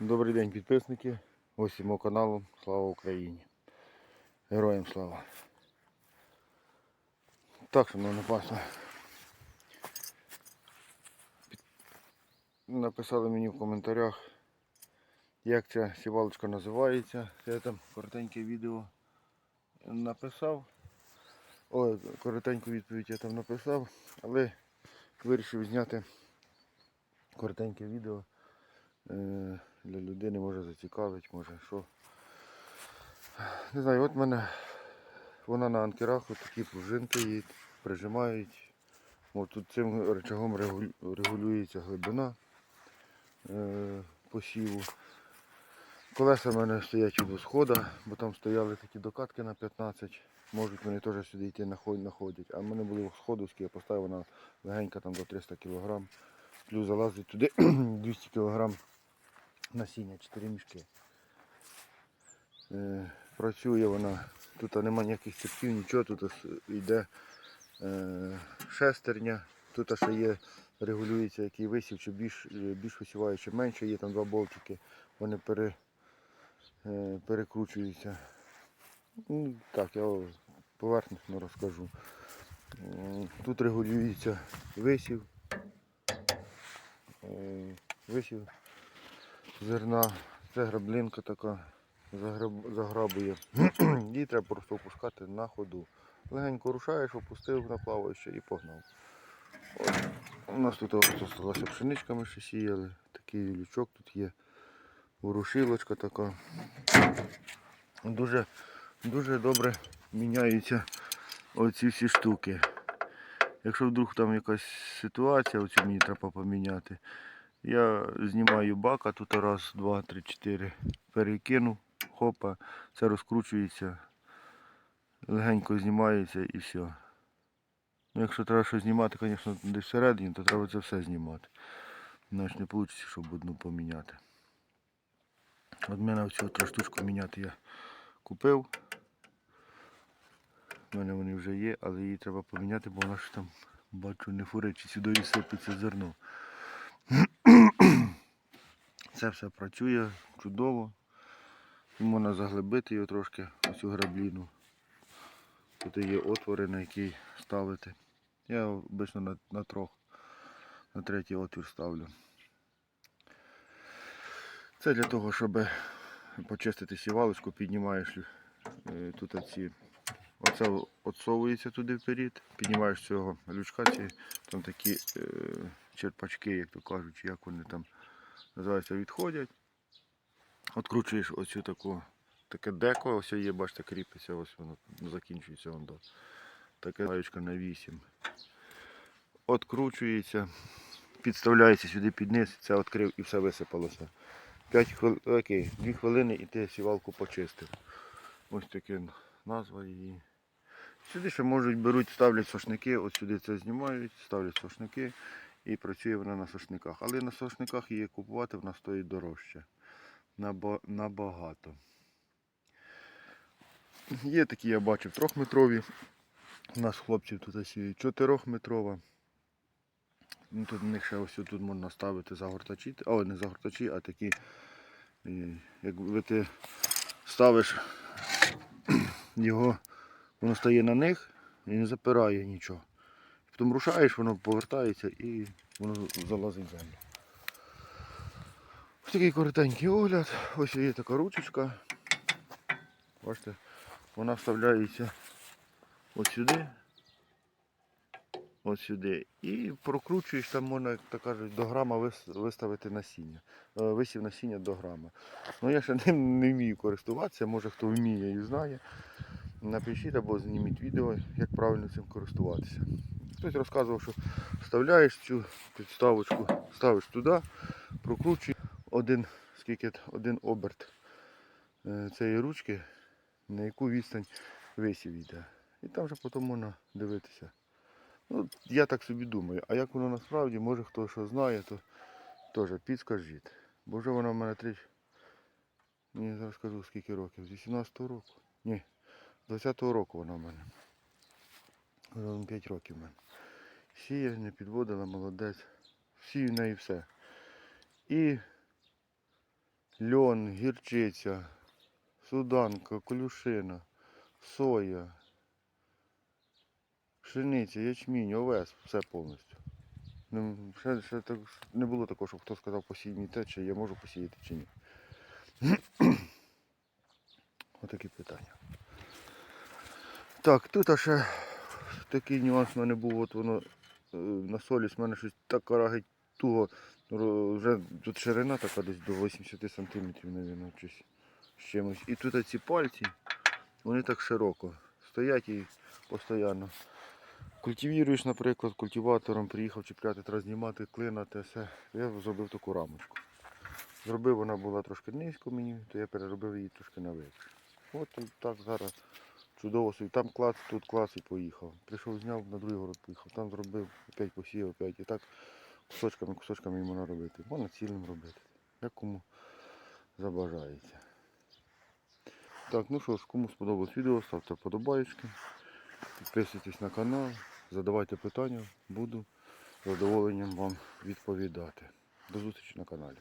Добрий день, підписники. Ось мого каналу. Слава Україні. Героям слава. Так, шановне пасло. Написали мені в коментарях, як ця сівалочка називається. Я там коротеньке відео написав. Ой, коротеньку відповідь я там написав, але вирішив зняти коротеньке відео. Для людини може зацікавить, може що. Не знаю, от мене вона на анкерах, от такі пружинки її прижимають. От тут цим регулю- регулюється глибина е, посіву. Колеса в мене стоять у двосхода, бо там стояли такі докатки на 15. Можуть вони теж сюди йти наход- находять. А в мене були сходовські, я поставив вона легенька там до 300 кг. Плюс залазить туди 200 кг насіння, 4 мішки. Е, працює вона, тут нема ніяких цепків, нічого, тут йде е, шестерня, тут ще є, регулюється який висів, чи більш, е, більш висіває, чи менше, є там два болтики, вони пере, перекручуються. Ну, так, я поверхностно розкажу. Тут регулюється висів. Висів зерна. Це граблинка така заграб- заграбує. Її треба просто опускати на ходу. Легенько рушаєш, опустив на плаваюче і погнав. От. У нас тут залишилася пшеничка, ми ще сіяли. Такий лючок тут є. Ворушилочка така. Дуже, дуже добре міняються оці всі штуки. Якщо вдруг там якась ситуація, оцю мені треба поміняти, я знімаю бака, тут раз, два, три, чотири перекину, хопа, це розкручується, легенько знімається і все. Ну, якщо треба щось знімати, звісно, десь всередині, то треба це все знімати. Іначе не вийде, щоб одну поміняти. От мене оцю штучку міняти я купив. У мене вони вже є, але її треба поміняти, бо вона ж там, бачу, не фурить, чи сюди і сипеться зерно. Це все працює чудово. Можна заглибити його трошки, оцю грабліну. Тут є отвори, на які ставити. Я обично на, на трьох, на третій отвір ставлю. Це для того, щоб почистити сівалочку, піднімаєш е, тут оці. Оце отсовується туди вперед, піднімаєш цього лючка, ці там такі е, черпачки, як то кажуть, як вони там називаються, відходять. Откручуєш оцю таку, таке деко, ось є, бачите, кріпиться, ось воно закінчується воно. Таке гаючка на 8. Откручується, підставляється сюди під низ, це відкрив і все висипалося. 5 хвил... окей, 2 хвилини і ти сівалку почистив. Ось таке назва її. Сюди ще можуть беруть, ставлять сошники, от сюди це знімають, ставлять сошники і працює вона на сошниках. Але на сошниках її купувати вона стоїть дорожче. Набагато. Є такі, я бачив, трьохметрові. У нас хлопців тут сіють чотирьохметрова. Ну, тут в них ще ось тут можна ставити загортачі. О, не загортачі, а такі, якби ти ставиш його, воно стає на них і не запирає нічого. Потім рушаєш, воно повертається і воно залазить в землю. Ось такий коротенький огляд. Ось є така ручечка. Бачите, вона вставляється ось сюди. Ось сюди. І прокручуєш, там можна, як то кажуть, до грама виставити насіння. Е, Висів насіння до грама. Ну я ще ним не вмію користуватися, може хто вміє і знає. Напишіть або зніміть відео, як правильно цим користуватися. Хтось розказував, що вставляєш цю підставочку, ставиш туди, прокручуєш один, скільки, один оберт е, цієї ручки, на яку відстань висів йде. І там вже потім можна дивитися. Ну, я так собі думаю. А як воно насправді, може хто що знає, то теж підскажіть. Бо вже вона в мене три. Ні, зараз скажу скільки років. З 18-го року. Ні, з 20-го року вона в мене. Вже 5 років мене. Сіє, не підводила, молодець. Сію неї все. І льон, гірчиця, суданка, колюшина, соя, пшениця, ячмінь, овес, все повністю. Ну, ще, ще так, не було такого, щоб хто сказав посій мені те, чи я можу посіяти чи ні. Отакі питання. Так, тут ще такий нюанс в мене був, от воно е, на солість в мене щось так карагить туго. Вже тут ширина така десь до 80 сантиметрів, мабуть, з чимось. І тут ці пальці, вони так широко стоять і постійно. Культивіруєш, наприклад, культиватором приїхав чіпляти, треба знімати, клинати, все. Я зробив таку рамочку. Зробив, вона була трошки низько мені, то я переробив її трошки на вище. От так зараз чудово собі. Там клац, тут клац і поїхав. Прийшов, зняв, на другий город поїхав. Там зробив, опять посіяв, опять. І так кусочками, кусочками йому робити. Можна цілим робити. Як кому забажається. Так, ну що ж, кому сподобалось відео, ставте вподобайки. Підписуйтесь на канал, задавайте питання, буду задоволенням вам відповідати. До зустрічі на каналі.